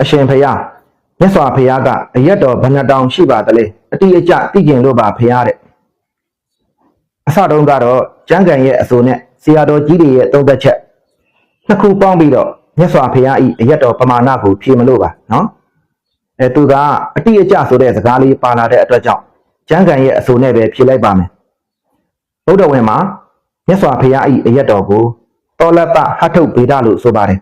အရှင်ဖျားမြတ်စွာဘုရားကအရက်တော်ဘဏ္ဍတောင်ရှိပါသလဲအတိအကျသိကျင်လို့ပါဖျားတဲ့အစတုန်းကတော့ကျမ်းဂန်ရဲ့အဆိုနဲ့ဆရာတော်ကြီးတွေရဲ့သုံးသက်ချက်နှစ်ခုပေါင်းပြီးတော့မြတ်စွာဘုရားဤအရက်တော်ပမာဏကိုဖြေမလို့ပါနော်အဲသူကအတိအကျဆိုတဲ့စကားလေးပါလာတဲ့အတွက်ကြောင့်ကျမ်းဂန်ရဲ့အဆိုနဲ့ပဲဖြေလိုက်ပါမယ်ဗုဒ္ဓဝင်မှာမြတ်စွာဘုရားဤအရက်တော်ကိုတောလတ္တဟထုဗေဒလို့ဆိုပါတယ်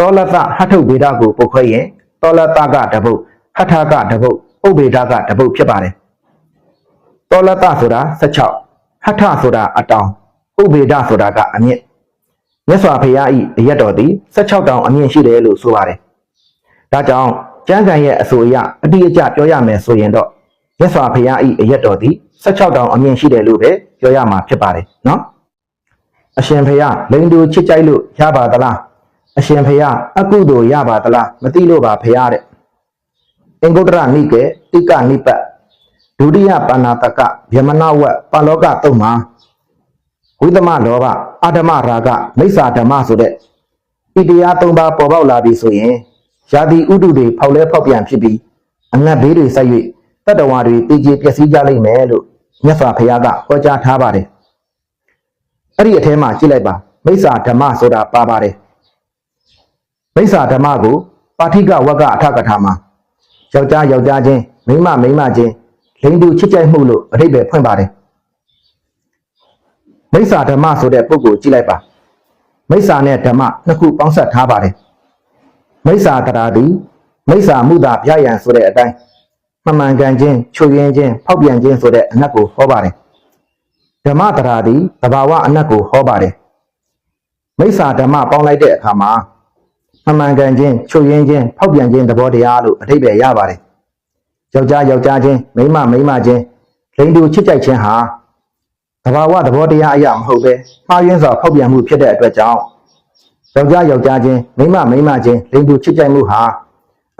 တောလတဟထုဗေဒကိုပုတ်ခွဲရင်တောလတကတပုတ်ဟထကတပုတ်ဥဗေဒကတပုတ်ဖြစ်ပါတယ်တောလတဆိုတာ16ဟထဆိုတာအတောင်ဥဗေဒဆိုတာကအမြင့်မြတ်စွာဘုရားဤအရက်တော်သည်16တောင်အမြင့်ရှိတယ်လို့ဆိုပါတယ်ဒါကြောင့်ကျမ်းဂန်ရဲ့အဆိုအရအတိအကျပြောရမယ်ဆိုရင်တော့မြတ်စွာဘုရားဤအရက်တော်သည်16တောင်အမြင့်ရှိတယ်လို့ပဲပြောရမှာဖြစ်ပါတယ်နော်အရှင်ဘုရားလိန်တူချစ်ကြိုက်လို့ရပါသလား အရှင်ဖျားအကုသိုလ်ရပါသလားမသိလို့ပါဖျားတဲ့အင်္ဂုတ္တရနိကေတိကနိပတ်ဒုတိယပါဏာတကဗျမနဝတ်ပါလောကတုံမှာဝိသမလောဘအာဓမရာဂမိစ္ဆာဓမ္မဆိုတဲ့ဣတရား၃ပါးပေါ်ပေါက်လာပြီဆိုရင်ယာတိဥဒုတွေဖောက်လဲဖောက်ပြန်ဖြစ်ပြီးအငတ်ဘေးတွေဆက်၍တတ္တဝါတွေတည်ကြည်ပျက်စီးကြလိမ့်မယ်လို့မြတ်စွာဘုရားကဟောကြားထားပါတယ်အဲ့ဒီအထဲမှာကြည့်လိုက်ပါမိစ္ဆာဓမ္မဆိုတာပါပါတယ် မိစ္ဆာဓမ္မကိုပါဋိကဝက္ကအထကထာမှာယောက်ျားယောက်ျားချင်းမိန်းမမိန်းမချင်းလိင်တူချစ်ကြိုက်မှုလို့အဓိပ္ပာယ်ဖွင့်ပါတယ်မိစ္ဆာဓမ္မဆိုတဲ့ပုဂ္ဂိုလ်ကြည့်လိုက်ပါမိစ္ဆာနဲ့ဓမ္မနှစ်ခုပေါင်းစပ်ထားပါတယ်မိစ္ဆာတရားသည်မိစ္ဆာမှုတာဗျာယံဆိုတဲ့အတိုင်းမှန်မှန်ကန်ချင်းချွေရင်းချင်းဖောက်ပြန်ခြင်းဆိုတဲ့အနက်ကိုဟောပါတယ်ဓမ္မတရားသည်သဘာဝအနက်ကိုဟောပါတယ်မိစ္ဆာဓမ္မပေါင်းလိုက်တဲ့အခါမှာ အမှန်ကန်ခြင်းချုပ်ရင်းခြင်းဖောက်ပြန်ခြင်းသဘောတရားလို့အဓိပ္ပာယ်ရပါတယ်။ယောက်ျားယောက်ျားချင်းမိန်းမမိန်းမချင်းလိင်တူချစ်ကြိုက်ခြင်းဟာသဘာဝသဘောတရားအရာမဟုတ်ပဲမှားယွင်းစွာဖောက်ပြန်မှုဖြစ်တဲ့အတွက်ကြောင့်ယောက်ျားယောက်ျားချင်းမိန်းမမိန်းမချင်းလိင်တူချစ်ကြိုက်မှုဟာ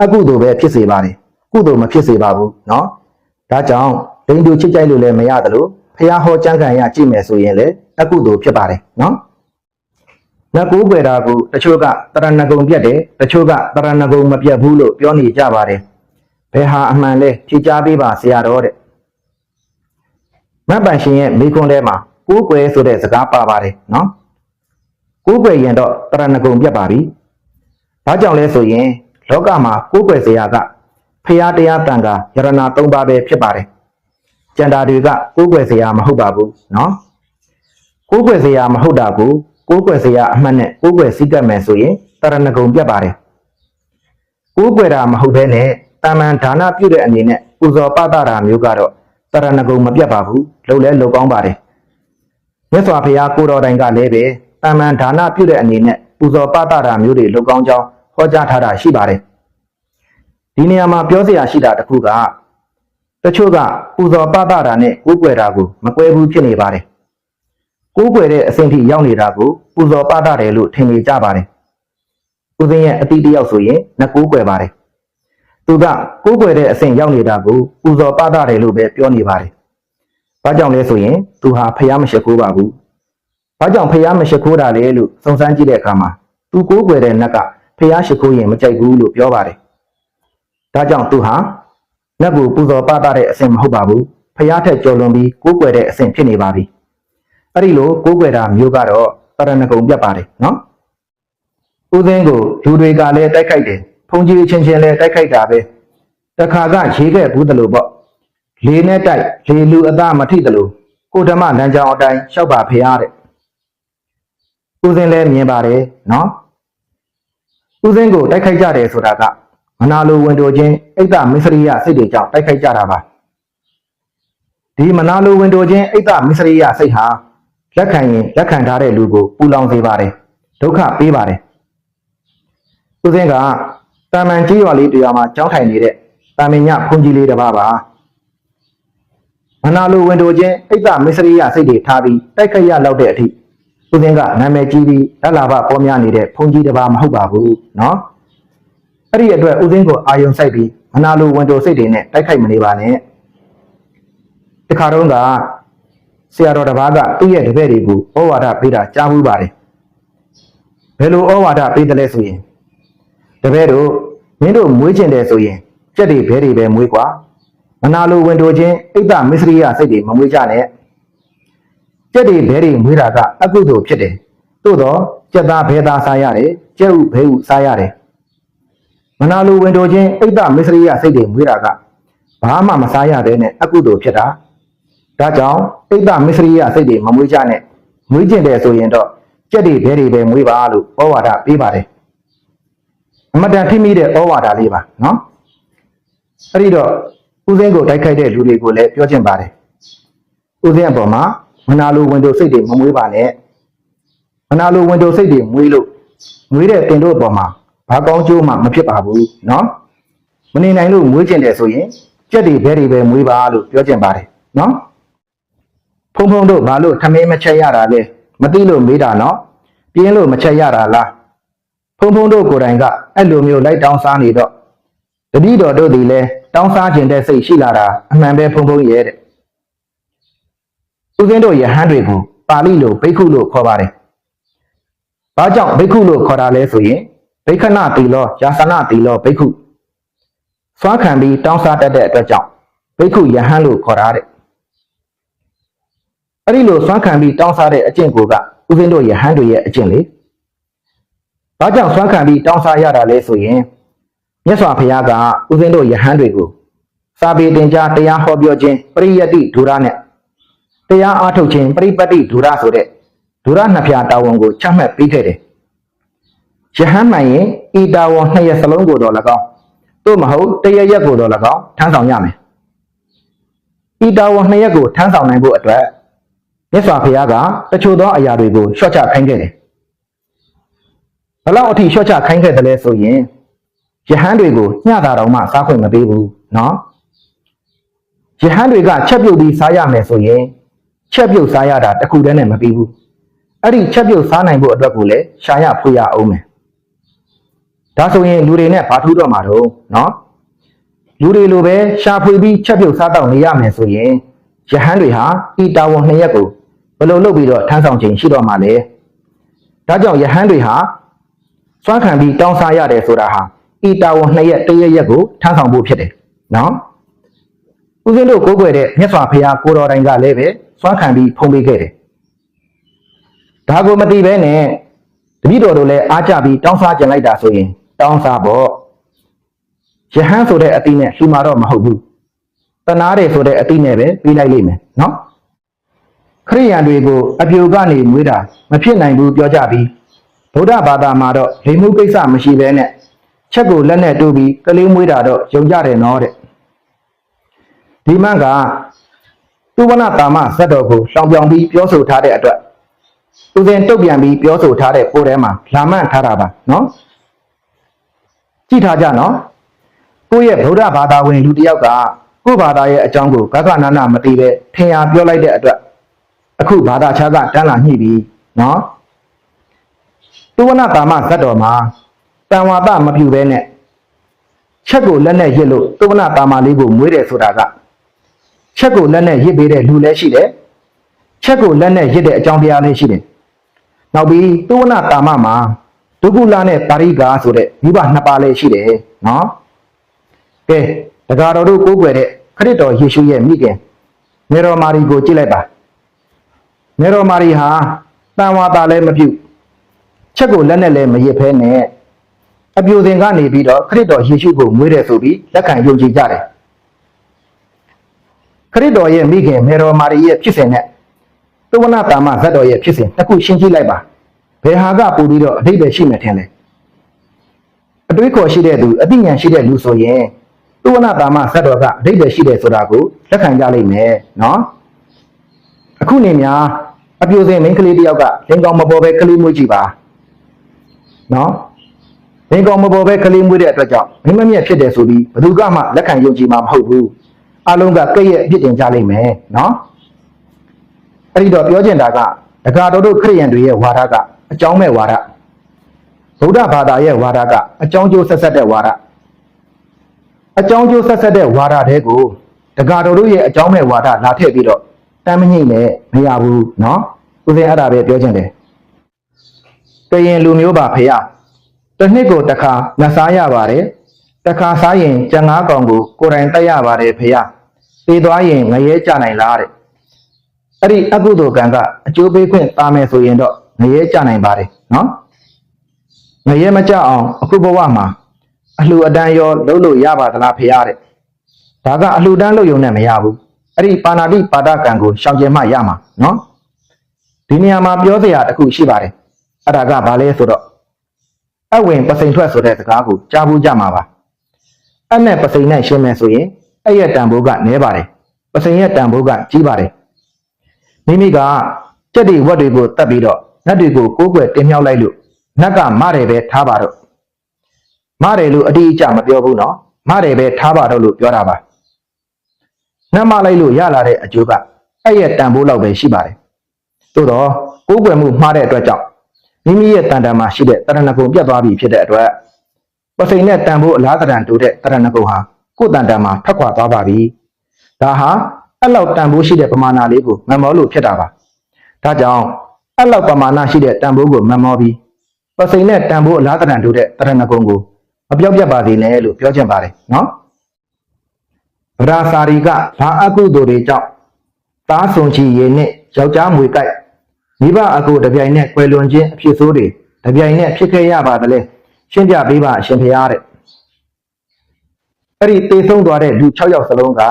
အကုသိုလ်ပဲဖြစ်စေပါတယ်။ကုသိုလ်မဖြစ်စေပါဘူးနော်။ဒါကြောင့်လိင်တူချစ်ကြိုက်လို့လည်းမရတယ်လို့ဖះဟောကြံခံရကြည့်မယ်ဆိုရင်လည်းအကုသိုလ်ဖြစ်ပါတယ်နော်။ နတ်ကိုးကွယ်တာကိုတချို့ကတရဏဂုံပြတ်တယ်တချို့ကတရဏဂုံမပြတ်ဘူးလို့ပြောနေကြပါတယ်ဘယ်ဟာအမှန်လဲဖြေကြားပေးပါဆရာတော်တဲ့မတ်ပန်ရှင်ရဲ့မိခွန်းထဲမှာကိုးကွယ်ဆိုတဲ့စကားပါပါတယ်နော်ကိုးကွယ်ရင်တော့တရဏဂုံပြတ်ပါပြီဘာကြောင့်လဲဆိုရင်လောကမှာကိုးကွယ်စရာကဖရာတရားတန်ခါယရဏ၃ပါးပဲဖြစ်ပါတယ်ကျန်တာတွေကကိုးကွယ်စရာမဟုတ်ပါဘူးနော်ကိုးကွယ်စရာမဟုတ်တာကို ကိုးကွယ်စရာအမှတ်နဲ့ကိုးကွယ်စိတ်ကပ်မယ်ဆိုရင်တရဏဂုံပြတ်ပါတယ်ကိုးကွယ်တာမဟုတ်ဘဲနဲ့တာမန်ဒါနပြုတဲ့အနေနဲ့ပူဇော်ပသတာမျိုးကတော့တရဏဂုံမပြတ်ပါဘူးလုံးလဲလုံးကောင်းပါတယ်မြတ်စွာဘုရားကိုတော်တိုင်ကလည်းပဲတာမန်ဒါနပြုတဲ့အနေနဲ့ပူဇော်ပသတာမျိုးတွေလုံးကောင်းကြောင်းဟောကြားထားတာရှိပါတယ်ဒီနေရာမှာပြောစရာရှိတာတစ်ခုကတချို့ကပူဇော်ပသတာနဲ့ကိုးကွယ်တာကိုမကွဲဘူးဖြစ်နေပါတယ် ကိုးကွယ်တဲ့အဆင့်ထိရောက်နေတာကိုပူဇော်ပသတယ်လို့ထင်နေကြပါတယ်။ဦးဇင်းရဲ့အတိတ်တယောက်ဆိုရင်နှကိုးကွယ်ပါတယ်။သူကကိုးကွယ်တဲ့အဆင့်ရောက်နေတာကိုပူဇော်ပသတယ်လို့ပဲပြောနေပါတယ်။ဘာကြောင့်လဲဆိုရင်သူဟာဖျားမရှိခိုးပါဘူး။ဘာကြောင့်ဖျားမရှိခိုးတာလဲလို့စုံစမ်းကြည့်တဲ့အခါမှာသူကိုးကွယ်တဲ့နတ်ကဖျားရှိခိုးရင်မကြိုက်ဘူးလို့ပြောပါတယ်။ဒါကြောင့်သူဟာနတ်ကိုပူဇော်ပသတဲ့အဆင့်မဟုတ်ပါဘူး။ဖျားထက်ကျော်လွန်ပြီးကိုးကွယ်တဲ့အဆင့်ဖြစ်နေပါပြီ။ အဲ့ဒီလိုကိုးကွယ်တာမျိုးကတော့တရဏဂုံပြတ်ပါတယ်နော်ဦးသိန်းကိုလူတွေကလည်းတိုက်ခိုက်တယ်ဖုန်ကြီးချင်းချင်းလည်းတိုက်ခိုက်တာပဲတခါကရေးခဲ့ဘူးတလို့ပေါ့လေနဲ့တိုက်လေလူအသားမထိတလို့ကိုဓမ္မလမ်းကြောင်းအတိုင်းလျှောက်ပါဖရားတဲ့ဦးသိန်းလည်းမြင်ပါတယ်နော်ဦးသိန်းကိုတိုက်ခိုက်ကြတယ်ဆိုတာကမနာလိုဝင်တို့ချင်းအိတ်တမစ္စရိယစိတ်တွေကြောင့်တိုက်ခိုက်ကြတာပါဒီမနာလိုဝင်တိုခြင်းအိတ်တမစ္စရိယစိတ်ဟာ လက်ခံရင်လက်ခံထားတဲ့လူကိုပူလောင်စေပါတယ်ဒုက္ခပေးပါတယ်ဦးစင်းကတာမန်ကြီးရွာလေးတရွာမှာကြောင်းထိုင်နေတဲ့တာမင်ညဘုန်းကြီးလေးတစ်ပါးပါမနာလိုဝင်တို့ချင်းအိတ်တမစ္စရိယစိတ်တွေထားပြီးတိုက်ခရရောက်တဲ့အထိဦးစင်းကနာမည်ကြီးပြီးလက်လာဘပေါ်များနေတဲ့ဘုန်းကြီးတစ်ပါးမဟုတ်ပါဘူးနော်အဲ့ဒီအတွက်ဦးစင်းကိုအာယုံစိုက်ပြီးမနာလိုဝင်တို့စိတ်တွေနဲ့တိုက်ခိုက်မနေပါနဲ့တခါတော့က ဆရာတော်တစ်ပါးကသူ့ရဲ့တပည့်တွေကိုဩဝါဒပေးတာကြားမှုပါတယ်ဘယ်လိုဩဝါဒပေးတယ်လဲဆိုရင် တပည့်တို့မင်းတို့မွေးကျင်တယ်ဆိုရင်ကြက်တွေဘဲတွေပဲမွေးกว่าမနာလိုဝင်တို့ချင်းအိတ်တမစ္စရိယစိတ်တွေမမွေးကြနဲ့ကြက်တွေဘဲတွေမွေးတာကအကုသိုလ်ဖြစ်တယ်သို့တော့ကြက်သားဘဲသားစားရတယ်ကြက်ဥဘဲဥစားရတယ်မနာလိုဝင်တို့ချင်းအိတ်တမစ္စရိယစိတ်တွေမွေးတာကဘာမှမစားရတဲ့နဲ့အကုသိုလ်ဖြစ်တာ ဒါကြောင့်အိတ်တမစ္စရိယစိတ်တွေမမွေးကြနဲ့မွေးကျင်တယ်ဆိုရင်တော့ကြက်တွေဘဲတွေပဲမွေးပါလို့ဩဝါဒပေးပါတယ်အမတန်ထိမိတဲ့ဩဝါဒလေးပါနော်အဲ့ဒီတော့ဦးစင်းကိုတိုက်ခိုက်တဲ့လူတွေကိုလည်းပြောချင်ပါတယ်ဦးစင်းအပေါ်မှာမနာလိုဝင်တို့စိတ်တွေမမွေးပါနဲ့မနာလိုဝင်တို့စိတ်တွေမွေးလို့မွေးတဲ့တင်တို့အပေါ်မှာဘာကောင်းကျိုးမှမဖြစ်ပါဘူးနော်မနေနိုင်လို့မွေးကျင်တယ်ဆိုရင်ကြက်တွေဘဲတွေပဲမွေးပါလို့ပြောချင်ပါတယ်နော် ဖုံဖုံတို့ဘာလို့ထမင်းမချက်ရတာလဲမသိလို့မေးတာနော်ပြင်းလို့မချက်ရတာလားဖုံဖုံတို့ကိုယ်တိုင်ကအဲ့လိုမျိုးလိုက်တောင်းစားနေတော့တတိတော်တို့သည်လည်းတောင်းစားခြင်းတဲ့စိတ်ရှိလာတာအမှန်ပဲဖုံဖုံရဲ့တဲ့ဦးဇင်းတို့ယဟန်တွေကိုပါဠိလိုဘိက္ခုလို့ခေါ်ပါတယ်။ဘာကြောင့်ဘိက္ခုလို့ခေါ်တာလဲဆိုရင်ဘိက္ခဏတီလောယာသနတီလောဘိက္ခုစွမ်းခံပြီးတောင်းစားတတ်တဲ့အတွက်ကြောင့်ဘိက္ခုယဟန်လို့ခေါ်တာတဲ့။ အဲ့ဒီလိုစွမ်းခံပြီးတောင်းစားတဲ့အကျင့်ကိုကဦးဇင်းတို့ယဟန်တွေရဲ့အကျင့်လေ။ဘာကြောင့်ဆွမ်းခံပြီးတောင်းစားရတာလဲဆိုရင်မြတ်စွာဘုရားကဥစဉ်တို့ယဟန်တွေကိုစာပေတင်ကြားတရားဟောပြောခြင်းပရိယတ္တိဒုရနဲ့တရားအားထုတ်ခြင်းပရိပတ်တိဒုရဆိုတဲ့ဒုရနှစ်ဖြာတာဝန်ကိုချမှတ်ပေးခဲ့တယ်။ယဟန်မှန်ရင်ဤတာဝန်နှစ်ရက်စလုံးကိုတော့၎င်းသို့မဟုတ်တရရက်ကိုတော့၎င်းထမ်းဆောင်ရမယ်။ဤတာဝန်နှစ်ရက်ကိုထမ်းဆောင်နိုင်ဖို့အတွက် မြတ်စွာဘုရားကတချို့သောအရာတွေကိုရှော့ချခိုင်းခဲ့တယ်။ ဘလောက်အထိရှော့ချခိုင်းခဲ့တယ်လဲဆိုရင်ယဟန်တွေကိုညတာတော်မှစားခွင့်မပေးဘူးเนาะယဟန်တွေကချက်ပြုတ်ပြီးစားရမယ်ဆိုရင်ချက်ပြုတ်စားရတာတစ်ခုတည်းနဲ့မပြီးဘူးအဲ့ဒီချက်ပြုတ်စားနိုင်ဖို့အတွက်ကိုလည်းရှာရဖွေရအောင်မယ်ဒါဆိုရင်လူတွေနဲ့ဘာထူးတော့မှာတော့เนาะလူတွေလိုပဲရှာဖွေပြီးချက်ပြုတ်စားတော့နေရမယ်ဆိုရင်ယဟန်တွေဟာဤတာဝန်နှစ်ရက်ကို ဘယ်လိုလုပ်ပြီးတော့ထမ်းဆောင်ခြင်းရှိတော့မှာလဲဒါကြောင့်ယဟန်တွေဟာစွမ်းခံပြီးတောင်းစားရတယ်ဆိုတာဟာဤတာဝန်နှစ်ရက်တရက်ရက်ကိုထမ်းဆောင်ဖို့ဖြစ်တယ်နော်ဦးဇင်းတို့ကိုးကွယ်တဲ့မြတ်စွာဘုရားကိုတော်တိုင်ကလည်းပဲစွမ်းခံပြီးဖုံးပေးခဲ့တယ်ဒါကိုမသိဘဲနဲ့တပည့်တော်တို့လည်းအားကြပြီးတောင်းစားကြလိုက်တာဆိုရင်တောင်းစားပေါ့ယဟန်ဆိုတဲ့အတိနဲ့လှူမာတော့မဟုတ်ဘူးတနာတယ်ဆိုတဲ့အတိနဲ့ပဲပြီးလိုက်လိမ့်မယ်နော် ခရိယန်တွေကိုအပြိုကနေမွေးတာမဖြစ်နိုင်ဘူးပြောကြပြီးဗုဒ္ဓဘာသာမှာတော့လိမှုကိစ္စမရှိဘဲနဲ့ချက်ကိုလက်နဲ့တူးပြီးကလေးမွေးတာတော့ယုံကြတယ်နော်တဲ့ဒီမန်ကသူဝနတာမဇတ်တော်ကိုရှောင်ပြောင်ပြီးပြောဆိုထားတဲ့အတွက်သူစဉ်တုတ်ပြန်ပြီးပြောဆိုထားတဲ့ပိုထဲမှာလာမန့်ထားတာပါနော်ကြည့်ထားကြနော်ကိုယ့်ရဲ့ဗုဒ္ဓဘာသာဝင်လူတစ်ယောက်ကကိုယ့်ဘာသာရဲ့အကြောင်းကိုဂဂနာနာမသိပဲထင်ရပြောလိုက်တဲ့အတွက် အခုဘာသာခြားကတန်းလာညှိပြီနော်သူဝနတာမဇတ်တော်မှာတန်ဝါဒမပြူပဲနဲ့ချက်ကိုလက်နဲ့ရစ်လို့သူဝနတာမလေးကိုမွေးတယ်ဆိုတာကချက်ကိုလက်နဲ့ရစ်ပေးတဲ့လူလည်းရှိတယ်ချက်ကိုလက်နဲ့ရစ်တဲ့အကြောင်းတရားလည်းရှိတယ်နောက်ပြီးသူဝနတာမမှာဒုက္ခလာနဲ့ပါရိကာဆိုတဲ့မိဘနှစ်ပါးလည်းရှိတယ်နော်ကဲတရားတော်တို့ကိုးကွယ်တဲ့ခရစ်တော်ယေရှုရဲ့မိခင်မေတော်မာရီကိုကြည့်လိုက်ပါ မေတော်မာရီဟာတန်ဝါတာလည်းမပြုချက်ကိုလက်နဲ့လည်းမရစ်ဖဲနဲ့အပြိုစင်ကနေပြီးတော့ခရစ်တော်ယေရှုကိုမွေးတယ်ဆိုပြီးလက်ခံယုံကြည်ကြတယ်ခရစ်တော်ရဲ့မိခင်မေတော်မာရီရဲ့ဖြစ်စဉ်နဲ့သဝနာတာမဇတ်တော်ရဲ့ဖြစ်စဉ်တစ်ခုရှင်းကြည့်လိုက်ပါဘယ်ဟာကပို့ပြီးတော့အတိတ်ပဲရှိမှထင်လဲအတွေးခေါ်ရှိတဲ့သူအသိဉာဏ်ရှိတဲ့လူဆိုရင်သဝနာတာမဇတ်တော်ကအတိတ်ပဲရှိတယ်ဆိုတာကိုလက်ခံကြလိမ့်မယ်နော် အခုနေများအပြိုစင်မိန်းကလေးတစ်ယောက်ကလင်ကောင်မပေါ်ပဲကလေးမွေးကြည့်ပါနော်ဘင်ကောင်မပေါ်ပဲကလေးမွေးတဲ့အတွက်ကြောင့်မိမမြက်ဖြစ်တယ်ဆိုပြီးဘယ်သူကမှလက်ခံယုံကြည်မှာမဟုတ်ဘူးအလုံးကကဲ့ရဲ့အပြစ်တင်ကြလိမ့်မယ်နော်အဲ့ဒီတော့ပြောချင်တာကဒကာတော်တို့ခရိယန်တွေရဲ့ဝါဒကအကြောင်းမဲ့ဝါဒဗုဒ္ဓဘာသာရဲ့ဝါဒကအကြောင်းကျိုးဆက်ဆက်တဲ့ဝါဒအကြောင်းကျိုးဆက်ဆက်တဲ့ဝါဒတဲကိုဒကာတော်တို့ရဲ့အကြောင်းမဲ့ဝါဒလာထည့်ပြီးတော့ တမ်းမညိမ့်နဲ့မရဘူးနော်ဦးဇင်းအဲ့ဒါပဲပြောချင်တယ်ကရင်လူမျိုးပါဖေရတတစ်နှစ်ကိုတစ်ခါမစားရပါတယ်တစ်ခါစားရင်ကြံငါးကောင်ကိုကိုယ်တိုင်တက်ရပါတယ်ဖေရသေသွားရင်ငရဲကြနိုင်လားတဲ့အဲ့ဒီအကုသိုလ်ကံကအကျိုးပေးခွင့်တာမယ်ဆိုရင်တော့ငရဲကြနိုင်ပါတယ်နော်ငရဲမကြအောင်အခုဘဝမှာအလှူအတန်းရောလုပ်လို့ရပါသလားဖေရတဲ့ဒါကအလှူတန်းလုပ်ရုံနဲ့မရဘူး အဲ့ဒီပါဏာတိပါဒကံကိုရှောင်ကျဉ်မှရမှာနော်ဒီနေရာမှာပြောစရာတစ်ခုရှိပါတယ်အဲ့ဒါကဘာလဲဆိုတော့အဝင်ပစိန်ထွက်ဆိုတဲ့စကားကိုကြားဘူးကြမှာပါအနဲ့ပစိန်နဲ့ရှင်းမယ်ဆိုရင်အဲ့ရဲ့တန်ဖိုးကနည်းပါတယ်ပစိန်ရဲ့တန်ဖိုးကကြီးပါတယ်မိမိကကြက်တွေဝက်တွေကိုတတ်ပြီးတော့နတ်တွေကိုကိုးကွယ်တင်မြှောက်လိုက်လို့နတ်ကမတယ်ပဲထားပါတော့မတယ်လို့အတိအကျမပြောဘူးနော်မတယ်ပဲထားပါတော့လို့ပြောတာပါ နတ်မလိုက်လို့ရလာတဲ့အကျိုးကအဲ့ရဲ့တန်ဖိုးလောက်ပဲရှိပါတယ်သို့တော့ကိုးကွယ်မှုမှားတဲ့အတွက်ကြောင့်မိမိရဲ့တန်တန်မှာရှိတဲ့တရဏဂုံပြတ်သွားပြီဖြစ်တဲ့အတွက်ပစိန်နဲ့တန်ဖိုးအလားတရံတိုးတဲ့တရဏဂုံဟာကိုယ်တန်တန်မှာထွက်ခွာသွားပါပြီဒါဟာအဲ့လောက်တန်ဖိုးရှိတဲ့ပမာဏလေးကိုမမောလို့ဖြစ်တာပါဒါကြောင့်အဲ့လောက်ပမာဏရှိတဲ့တန်ဖိုးကိုမမောပြီးပစိန်နဲ့တန်ဖိုးအလားတရံတိုးတဲ့တရဏဂုံကိုမပြောက်ပြတ်ပါသေးနဲ့လို့ပြောချင်ပါတယ်နော် ဗရာစာရီကဘာအကုသိုလ်တွေကြောင့်သားဆုံးချီရေနဲ့ယောက်ျားမွေကြိုက်မိဘအကူတပြိုင်နဲ့ကွယ်လွန်ခြင်းအဖြစ်ဆိုးတွေတပြိုင်နဲ့ဖြစ်ခဲ့ရပါသလဲရှင်းပြပေးပါအရှင်ဖရာတဲ့အဲ့ဒီတေဆုံးသွားတဲ့လူ6ယောက်စလုံးက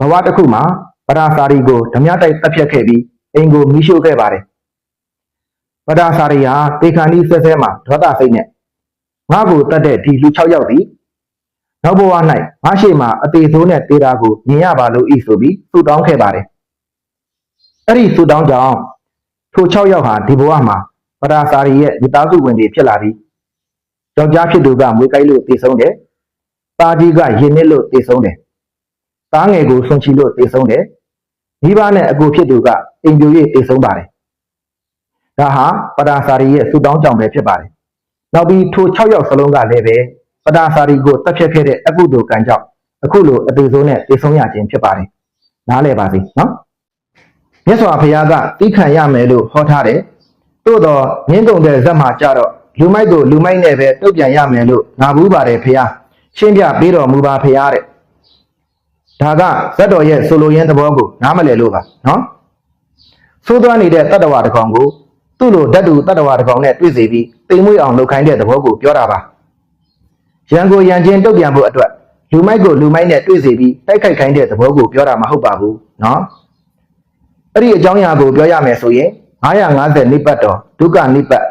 ဘဝတစ်ခုမှာပရာစာရီကိုဓမြတိုက်တက်ဖြတ်ခဲ့ပြီးအိမ်ကိုမိရှို့ခဲ့ပါတယ်ပရာစာရီဟာတေခန္ဒီဆဲဆဲမှာဒေါသစိတ်နဲ့ငါ့ကိုတတ်တဲ့ဒီလူ6ယောက်ဒီ နောက်ဘဝ၌ငါရှိမှအသေးဆိုးနဲ့တေတာကိုမြင်ရပါလို့ဤဆိုပြီးဆုတောင်းခဲ့ပါတယ်အဲ့ဒီဆုတောင်းကြောင့်ထို6ယောက်ဟာဒီဘဝမှာပရာစာရီရဲ့မိသားစုဝင်တွေဖြစ်လာပြီးယောက်ျားဖြစ်သူကမွေးကိုက်လို့တည်ဆုံးတယ်။တာကြီးကရင်နစ်လို့တည်ဆုံးတယ်။သားငယ်ကိုဆွန်ချီလို့တည်ဆုံးတယ်။မိဘနဲ့အကိုဖြစ်သူကအိမ်ပြို၍တည်ဆုံးပါတယ်။ဒါဟာပရာစာရီရဲ့ဆုတောင်းကြောင့်ပဲဖြစ်ပါတယ်။နောက်ပြီးထို6ယောက်စလုံးကလည်းပဲ ပရာစာရီကိုတက်ဖြတ်ခဲ့တဲ့အကုသိုလ်ကံကြောင့်အခုလိုအသေးဆုံးနဲ့တည်ဆုံးရခြင်းဖြစ်ပါတယ်။နားလည်ပါစေနော်။မြတ်စွာဘုရားကတိခံရမယ်လို့ဟောထားတယ်။သို့တော့မြင်းကုန်တဲ့ဇက်မှာကြတော့လူမိုက်ကိုလူမိုက်နဲ့ပဲတုတ်ပြန်ရမယ်လို့ငါဘူးပါတယ်ဖះရှင်းပြပေးတော်မူပါဖះတဲ့ဒါကဇတ်တော်ရဲ့ဆိုလိုရင်းသဘောကိုနားမလည်လို့ပါနော်သိုးသွမ်းနေတဲ့တတ္တဝါတစ်ကောင်ကိုသူ့လိုဓာတ်တူတတ္တဝါတစ်ကောင်နဲ့တွေ့စေပြီးတိမ်မွေ့အောင်လုပ်ခိုင်းတဲ့သဘောကိုပြောတာပါ ရန်ကိုရန်ချင်းတုတ်ပြန်ဖို့အတွက်လူမိုက်ကိုလူမိုက်နဲ့တွေ့စေပြီးတိုက်ခိုက်ခိုင်းတဲ့သဘောကိုပြောတာမဟုတ်ပါဘူးနော်အဲ့ဒီအကြောင်းအရာကိုပြောရမယ်ဆိုရင်950နိပတ်တော်ဒုက္ခနိပတ်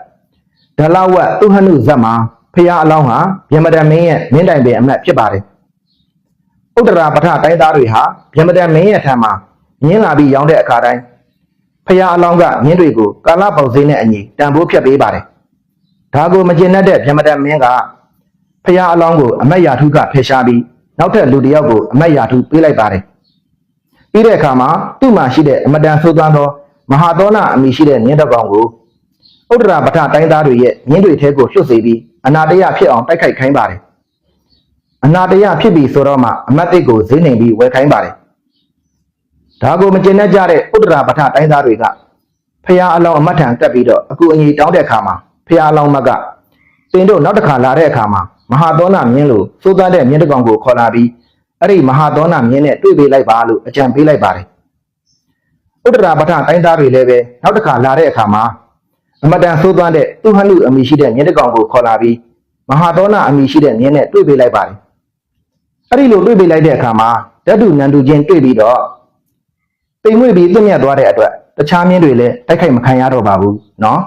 ဒလဝတ်သူဟနုဇတ်မှာဖရာအလောင်းဟာဗျမဒမင်းရဲ့မင်းတိုင်ပင်အမတ်ဖြစ်ပါတယ်။ဥတ္တရာပထတိုင်းသားတွေဟာဗျမဒမင်းရဲ့ထံမှာမြင်းလာပြီးရောင်းတဲ့အခါတိုင်းဖရာအလောင်းကမြင်းတွေကိုကာလပေါက်စင်းနဲ့အညီတန်ဖိုးဖြတ်ပေးပါတယ်။ဒါကိုမကျင်တတ်တဲ့ဗျမဒမင်းက ဖရာအလောင်းကိုအမတ်ယာထုကဖယ်ရှားပြီးနောက်ထပ်လူတစ်ယောက်ကိုအမတ်ယာထုပေးလိုက်ပါတယ်။ပြီးတဲ့အခါမှာသူ့မှာရှိတဲ့အမတန်ဆိုးသွမ်းသောမဟာသောနာအမိရှိတဲ့မြင်းတစ်ကောင်ကိုဥဒ္ဒရာပထတိုင်းသားတွေရဲ့မြင်းတွေထဲကိုလွှတ်စေပြီးအနာတရဖြစ်အောင်တိုက်ခိုက်ခိုင်းပါတယ်။အနာတရဖြစ်ပြီဆိုတော့မှအမတ်တိတ်ကိုဈေးနှိမ်ပြီးဝယ်ခိုင်းပါတယ်။ဒါကိုမကျင်တတ်ကြတဲ့ဥဒ္ဒရာပထတိုင်းသားတွေကဖះအလောင်းအမတ်ထံတက်ပြီးတော့အကူအညီတောင်းတဲ့အခါမှာဖះအလောင်းမတ်ကတင်တို့နောက်တစ်ခါလာတဲ့အခါမှာ မဟာသောနာမြင်းလိုစိုးသားတဲ့မြင်းတစ်ကောင်ကိုခေါ်လာပြီးအဲ့ဒီမဟာသောနာမြင်းနဲ့တွေ့ပေးလိုက်ပါလို့အကြံပေးလိုက်ပါတယ်။ဥဒ္ဒရာပထတိုင်းသားတွေလည်းပဲနောက်တစ်ခါလာတဲ့အခါမှာအမတန်ဆိုးသွမ်းတဲ့သူဟနုအမိရှိတဲ့မြင်းတစ်ကောင်ကိုခေါ်လာပြီးမဟာသောနာအမိရှိတဲ့မြင်းနဲ့တွေ့ပေးလိုက်ပါတယ်။အဲ့ဒီလိုတွေ့ပေးလိုက်တဲ့အခါမှာဓာတုနန္တုချင်းတွေ့ပြီးတော့တိမ်မွေ့ပြီးသိမြတ်သွားတဲ့အတွက်တခြားမြင်းတွေလည်းတိုက်ခိုက်မခံရတော့ပါဘူးနော်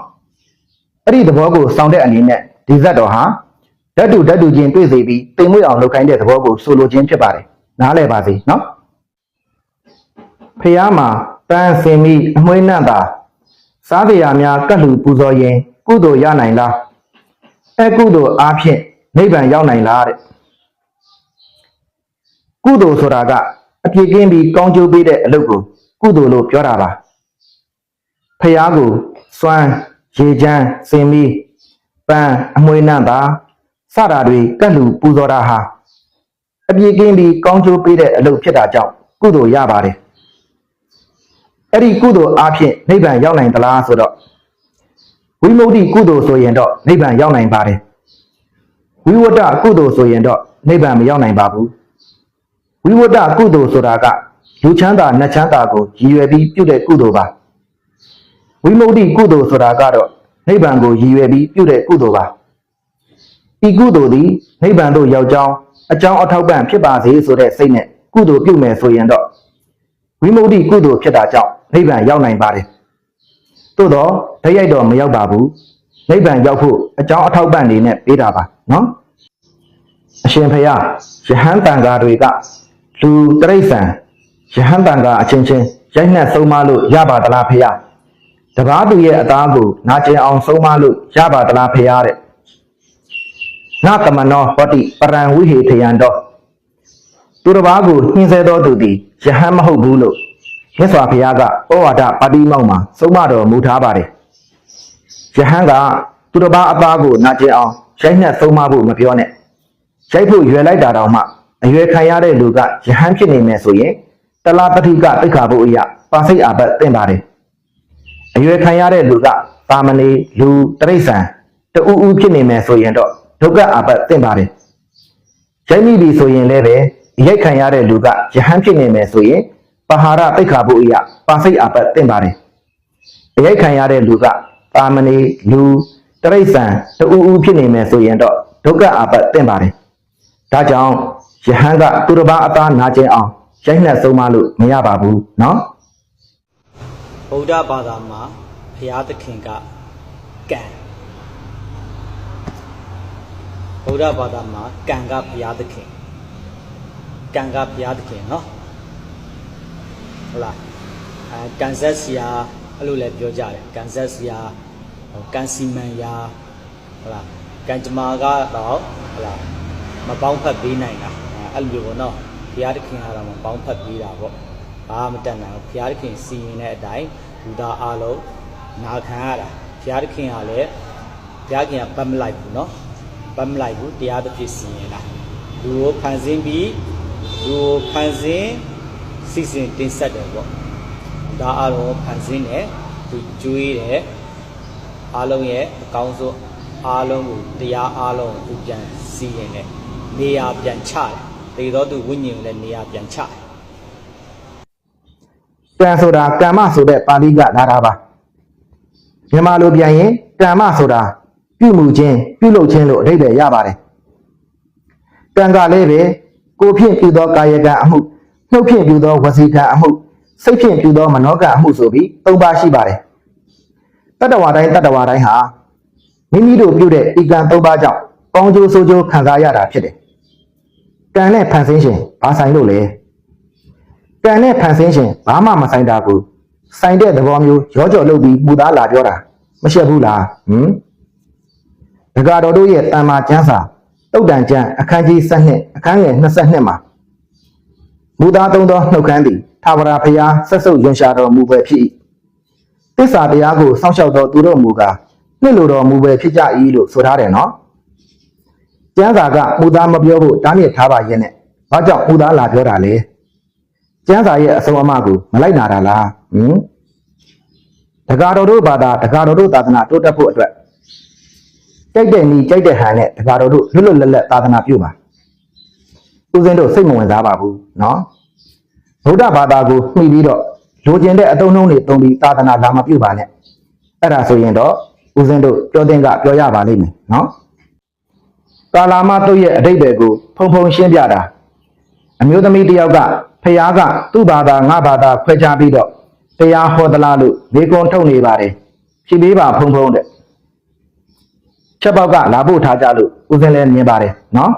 ။အဲ့ဒီသဘောကိုစောင့်တဲ့အနေနဲ့ဒီဇတ်တော်ဟာ ဓာတုဓာတုချင်းတွေ့စေပြီးတိမ်မွေ့အောင်လုပ်ခိုင်းတဲ့သဘောကိုဆိုလိုခြင်းဖြစ်ပါတယ်။နားလည်ပါစေနော်။ဖះမှာတန်စင်မိအမွှေးနှံ့တာစားတရားများကတ်လူပူဇော်ရင် ကုသိုလ်ရနိုင်လားအဲကုသိုလ်အားဖြင့်နိဗ္ဗာန်ရောက်နိုင်လားတဲ့ကုသိုလ်ဆိုတာကအပြည့်ကင်းပြီးကောင်းကျိုးပေးတဲ့အလုပ်ကိုကုသိုလ်လို့ပြောတာပါဖះကိုစွမ်းရေချမ်းစင်မီပန်းအမွေနှံ့တာ စတာတွေကတ်လူပူဇော်တာဟာအပြည့်ကင်းပြီးကောင်းကျိုးပေးတဲ့အလုပ်ဖြစ်တာကြောင့်ကုသိုလ်ရပါတယ်အဲ့ဒီကုသိုလ်အားဖြင့်နိဗ္ဗာန်ရောက်နိုင်သလားဆိုတော့ဝိမု ക്തി ကုသိုလ်ဆိုရင်တော့နိဗ္ဗာန်ရောက်နိုင်ပါတယ် ဝိဝတ္တကုသိုလ်ဆိုရင်တော့နိဗ္ဗာန်မရောက်နိုင်ပါဘူးဝိဝတ္တကုသိုလ်ဆိုတာကလူချမ်းသာနတ်ချမ်းသာကိုရည်ရွယ်ပြီးပြုတဲ့ကုသိုလ်ပါဝိမု ക്തി ကုသိုလ်ဆိုတာကတော့နိဗ္ဗာန်ကိုရည်ရွယ်ပြီးပြုတဲ့ကုသိုလ်ပါ ဤကုသိုလ်သည်နိဗ္ဗာန်သို့ရောက်ကြောင်းအကြောင်းအထောက်ပံ့ဖြစ်ပါစေဆိုတဲ့စိတ်နဲ့ကုသိုလ်ပြုမယ်ဆိုရင်တော့ဝိမု ക്തി ကုသိုလ်ဖြစ်တာကြောင့်နိဗ္ဗာန်ရောက်နိုင်ပါတယ်သို့တော့ဓာတ်ရိုက်တော့မရောက်ပါဘူးနိဗ္ဗာန်ရောက်ဖို့အကြောင်းအထောက်ပံ့နေနဲ့ပေးတာပါနော် အရှင်ဖယားယဟန်တန်ဃာတွေကလူတရိษံယဟန်တန်ဃာအချင်းချင်းရိုက်နှက်ဆုံးမလို့ရပါသလားဖယားတပားသူရဲ့အသားကိုနာကျင်အောင်ဆုံးမလို့ရပါသလားဖယားတဲ့ နကမနောဟောတိပရံဝိဟေထယံတော်သူတစ်ပါးကိုနှင်းဆဲတော်သူသည်ယဟန်မဟုတ်ဘူးလို့မြတ်စွာဘုရားကဩဝါဒပါတိမောက်မှာဆုံးမတော်မူထားပါတယ်ယဟန်ကသူတစ်ပါးအသားကိုနာကျင်အောင်ရိုက်နှက်ဆုံးမဖို့မပြောနဲ့ရိုက်ဖို့ရွယ်လိုက်တာတောင်မှအရွယ်ခံရတဲ့လူကယဟန်ဖြစ်နေမယ်ဆိုရင်တလားပတိကတိခါဖို့အရာပါစိတ်အာဘတ်တင်ပါတယ်အရွယ်ခံရတဲ့လူကတာမဏေလူတရိษံတူဦးဖြစ်နေမယ်ဆိုရင်တော့ ဒုက္ခအာဘတ်တင်ပါတယ်ရိုက်မိပြီဆိုရင်လည်းပဲရိုက်ခံရတဲ့လူကယဟန်ဖြစ်နေမယ်ဆိုရင်ပဟာရတိခါဖို့အရာပါစိတ်အာဘတ်တင်ပါတယ်အရိုက်ခံရတဲ့လူကတာမဏေလူတရိษံတူဦးဖြစ်နေမယ်ဆိုရင်တော့ဒုက္ခအာဘတ်တင်ပါတယ် ဒါကြောင့်ယဟန်ကသူတစ်ပါးအသားနာကျင်အောင်ရိုက်နှက်ဆုံးမလို့မရပါဘူးเนาะ ဗုဒ္ဓဘာသာမှာဘုရားသခင်ကကံ ဗုဒ္ဓဘာသာမှာကံကဘုရားသခင်ကံကဘုရားသခင်เนาะဟုတ်လားအဲကံဆက်ဆရာအဲ့လိုလည်းပြောကြတယ်ကံဆက်ဆရာဟိုကံစီမံရာဟုတ်လားကံကြမ္မာကတော့ဟုတ်လားမပေါင်းဖက်ပေးနိုင်တာအဲအဲ့လိုပေါ့เนาะဘုရားသခင်ကတော့မပေါင်းဖက်ပေးတာပေါ့ဘာမှမတတ်နိုင်ဘူးဘုရားသခင်စီရင်တဲ့အတိုင်းလူသားအလုံးနာခံရတာဘုရားသခင်ကလည်းဘုရားခင်ကပတ်မလိုက်ဘူးเนาะ ပတ်မလိုက်ဘူးတရားတစ်ဖြစ်စီရင်တာလူကိုဖန်ဆင်းပြီးလူကိုဖန်ဆင်းစီစဉ်တင်ဆက်တယ်ပေါ့ဒါအလုံးဖန်ဆင်းတယ်သူကျွေးတယ်အားလုံးရဲ့အကောင်းဆုံးအားလုံးကိုတရားအားလုံးကိုသူပြန်စီရင်တယ်နေရာပြန်ချတယ်တေတော့သူဝိညာဉ်ကိုလည်းနေရာပြန်ချတယ်ကံဆိုတာကမ္မဆိုတဲ့ပါဠိကလာတာပါမြန်မာလိုပြန်ရင်ကမ္မဆိုတာ ပြုမှုခြင်းပြုလုပ်ခြင်းလို့အဓိပ္ပာယ်ရပါတယ်ကံကလည်းပဲကိုယ်ဖြင့်ပြုသောကာယကံအမှုနှုတ်ဖြင့်ပြုသောဝစီကံအမှုစိတ်ဖြင့်ပြုသောမနောကံအမှုဆိုပြီး၃ပါးရှိပါတယ်တတ္တဝါတိုင်းတတ္တဝါတိုင်းဟာမိမိတို့ပြုတဲ့ဤကံ၃ပါးကြောင့်ကောင်းကျိုးဆိုးကျိုးခံစားရတာဖြစ်တယ်ကံနဲ့ဖန်ဆင်းခြင်းဘာဆိုင်လို့လဲကံနဲ့ဖန်ဆင်းခြင်းဘာမှမဆိုင်တာကိုဆိုင်တဲ့သဘောမျိုးရောကြော်လုပ်ပြီးပူသားလာပြောတာမရှက်ဘူးလားဟမ် ဒဂါတော်တို့ရဲ့တန်မာကျမ်းစာတုတ်တန်ကျမ်းအခန်းကြီး7အခန်းငယ်22မှာမူသားသုံးသောနှုတ်ခမ်းသည်သာဝရဖျားဆက်စုပ်ရွန်ရှာတော်မူပဲဖြစ်၏တစ္ဆာတရားကိုစောင့်ရှောက်တော်သူတို့မူကားနှစ်လိုတော်မူပဲဖြစ်ကြ၏လို့ဆိုထားတယ်နော်ကျမ်းစာကမူသားမပြောဖို့တားမြစ်ထားပါရဲ့နဲ့ဘာကြောင့်မူသားလာပြောတာလဲကျမ်းစာရဲ့အဆုံးအမကိုမလိုက်နာတာလားဟင်တက္ကတော်တို့ဘာသာတက္ကတော်တို့သာသနာတိုးတက်ဖို့အတွက် ကြိုက်တဲ့နီးကြိုက်တဲ့ဟန်နဲ့တခါတော်တို့လွတ်လွတ်လပ်လပ်သာသနာပြုမှာဦးစင်းတို့စိတ်မဝင်စားပါဘူးနော်ဗုဒ္ဓဘာသာကိုမှီပြီးတော့လိုချင်တဲ့အတုံးလုံးတွေတုံပြီးသာသနာလာမပြုပါနဲ့အဲ့ဒါဆိုရင်တော့ဦးစင်းတို့ပြောတဲ့ကပြောရပါလိမ့်မယ်နော်ကာလာမတို့ရဲ့အတိတ်တွေကိုဖုံဖုံရှင်းပြတာအမျိုးသမီးတယောက်ကဖះကသူ့ဘာသာငါဘာသာခွဲခြားပြီးတော့တရားဟောသလားလို့မေကွန်ထုတ်နေပါတယ်ဖြေပေးပါဖုံဖုံတဲ့ ချက်ပေါက်ကလာဖို့ထားကြလို့ဦးစင်းလည်းမြင်ပါတယ်နော်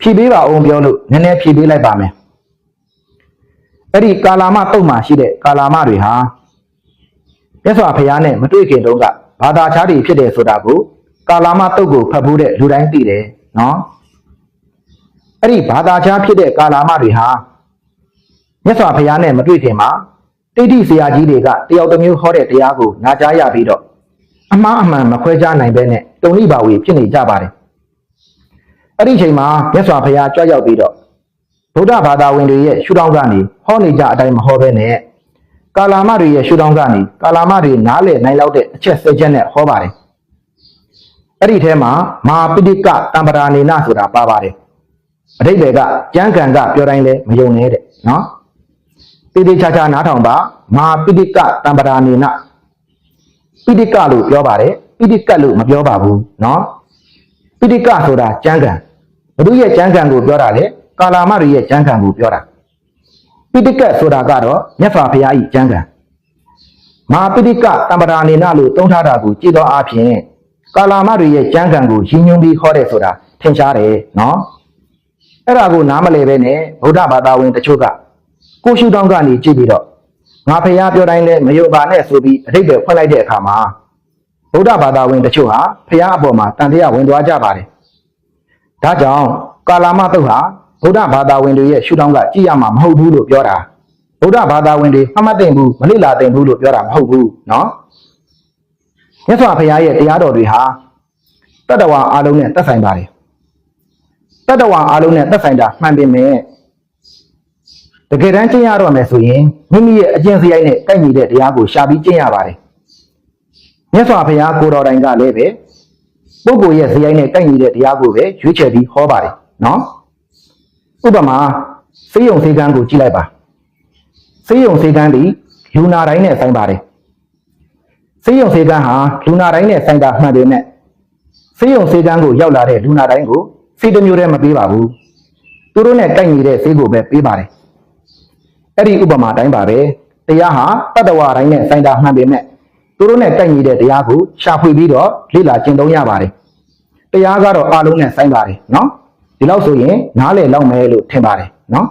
ဖြေပေးပါအောင်ပြောလို့နည်းနည်းဖြေပေးလိုက်ပါမယ်အဲ့ဒီကာလာမတုတ်မှရှိတဲ့ကာလာမတွေဟာမြတ်စွာဘုရားနဲ့မတွေ့ခင်တုန်းကဘာသာခြားတွေဖြစ်တယ်ဆိုတာကိုကာလာမတုတ်ကိုဖတ်ဖို့တဲ့လူတိုင်းသိတယ်နော်အဲ့ဒီဘာသာခြားဖြစ်တဲ့ကာလာမတွေဟာမြတ်စွာဘုရားနဲ့မတွေ့ခင်မှာတိဋ္ဌိဆရာကြီးတွေကတယောက်တစ်မျိုးဟောတဲ့တရားကိုနာကြားရပြီးတော့ အမှားအမှန်မခွဲခြားနိုင်ဘဲနဲ့တုံလိပါဝေဖြစ်နေကြပါတယ်အဲ့ဒီအချိန်မှာမြတ်စွာဘုရားကြွရောက်ပြီးတော့ဗုဒ္ဓဘာသာဝင်တွေရဲ့ရှုထောင့်ကနေဟောနေကြအတိုင်းမဟောဘဲနဲ့ကာလာမတွေရဲ့ရှုထောင့်ကနေကာလာမတွေနားလည်နိုင်လောက်တဲ့အချက်စက်ချက်နဲ့ဟောပါတယ်အဲ့ဒီထဲမှာမဟာပိဋကတံပရာနေနဆိုတာပါပါတယ်အဓိပ္ပာယ်ကကျမ်းဂန်ကပြောတိုင်းလဲမယုံနဲ့တဲ့နော်တိတိကျကျနားထောင်ပါမဟာပိဋကတံပရာနေန ပိဋကလို့ပြောပါတယ်ပိဋကလို့မပြောပါဘူးနော်ပိဋကဆိုတာကျမ်းဂန်ဘုသူရဲ့ကျမ်းဂန်ကိုပြောတာလေကာလာမတွေရဲ့ကျမ်းဂန်ကိုပြောတာပိဋကဆိုတာကတော့မြတ်စွာဘုရား၏ကျမ်းဂန်မဟာပိဋကတံပရာနေနလို့သုံးထားတာကိုကြည့်တော့အဖြစ်ကာလာမတွေရဲ့ကျမ်းဂန်ကိုရည်ညွှန်းပြီးခေါ်တယ်ဆိုတာထင်ရှားတယ်နော်အဲ့ဒါကိုနားမလည်ပဲနဲ့ဗုဒ္ဓဘာသာဝင်တချို့ကကိုရှုထောင့်ကနေကြည့်ပြီးတော့ ငါဖះပြောတိုင်းလဲမယုံပါနဲ့ဆိုပြီးအထိပ္ပယ်ဖွင့်လိုက်တဲ့အခါမှာဗုဒ္ဓဘာသာဝင်တချို့ဟာဖះအပေါ်မှာတန်တရားဝင်သွားကြပါတယ်။ဒါကြောင့်ကာလာမတုတ်ဟာဗုဒ္ဓဘာသာဝင်တွေရဲ့ရှုထောင့်ကကြည့်ရမှာမဟုတ်ဘူးလို့ပြောတာ။ဗုဒ္ဓဘာသာဝင်တွေမှတ်သိမ့်ဘူးမလိလာသိမ့်ဘူးလို့ပြောတာမဟုတ်ဘူးနော်။မြတ်စွာဘုရားရဲ့တရားတော်တွေဟာတတ္တဝါအလုံးနဲ့သက်ဆိုင်ပါတယ်။တတ္တဝါအလုံးနဲ့သက်ဆိုင်တာမှန်ပင်မဲ့ တကယ်တမ်းကျင့်ရတော့မယ်ဆိုရင်မိမိရဲ့အကျင့်စရိုက်နဲ့ကိုက်ညီတဲ့တရားကိုရှာပြီးကျင့်ရပါတယ်မြတ်စွာဘုရားကိုတော်တိုင်ကလည်းပဲပုဂ္ဂိုလ်ရဲ့စရိုက်နဲ့ကိုက်ညီတဲ့တရားကိုပဲရွေးချယ်ပြီးဟောပါတယ်နော်ဥပမာဆေးရုံဆေးကန်းကိုကြည့်လိုက်ပါဆေးရုံဆေးကန်းဒီလူနာတိုင်းနဲ့ဆိုင်ပါတယ်ဆေးရုံဆေးကန်းဟာလူနာတိုင်းနဲ့ဆိုင်တာမှန်ပေမဲ့ဆေးရုံဆေးကန်းကိုရောက်လာတဲ့လူနာတိုင်းကိုဆေးတစ်မျိုးတည်းမပေးပါဘူးသူတို့နဲ့ကိုက်ညီတဲ့ဆေးကိုပဲပေးပါတယ် အဲ့ဒီဥပမာတိုင်းပါပဲတရားဟာတတ္တဝါတိုင်းနဲ့ဆိုင်တာမှန်ပေမဲ့သူတို့နဲ့တိုက်ညီတဲ့တရားကိုရှာဖွေပြီးတော့လေ့လာကျင့်သုံးရပါတယ်တရားကတော့အလုံးနဲ့ဆိုင်ပါတယ်နော်ဒီလောက်ဆိုရင်နားလည်လောက်မယ်လို့ထင်ပါတယ်နော်